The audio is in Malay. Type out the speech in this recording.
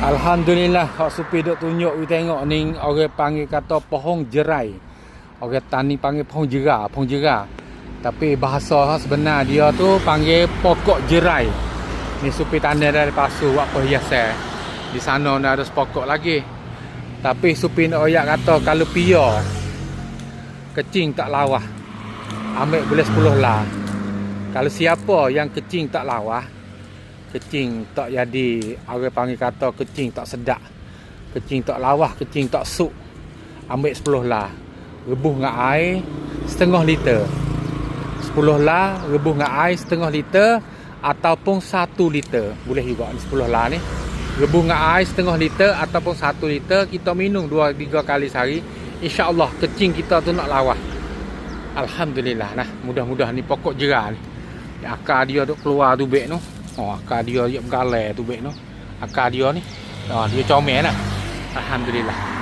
Alhamdulillah Kak Supi duk tunjuk you tengok ni orang panggil kata pohon jerai. Orang tani panggil pohon jera, pohon jera. Tapi bahasa sebenar dia tu panggil pokok jerai. Ni Supi tanda dari pasu buat perhiasan. Di sana dah ada sepokok lagi. Tapi Supi nak oyak kata kalau pia kecing tak lawah. Ambil boleh 10 lah. Kalau siapa yang kecing tak lawah, kecing tak jadi orang panggil kata kecing tak sedap kecing tak lawah kecing tak suk. Ambil 10 lah rebuh dengan air setengah liter. 10 lah rebuh dengan air setengah liter ataupun 1 liter. Boleh juga ni 10 lah ni. Rebuh dengan air setengah liter ataupun 1 liter kita minum 2-3 kali sehari insyaAllah kecing kita tu nak lawah. Alhamdulillah nah. Mudah-mudahan ni pokok jerah ni. Akar dia duk keluar tu bek tu Oh, akar dia dia bergalai tu baik tu. Akar dia ni. Oh, dia comel lah. Alhamdulillah.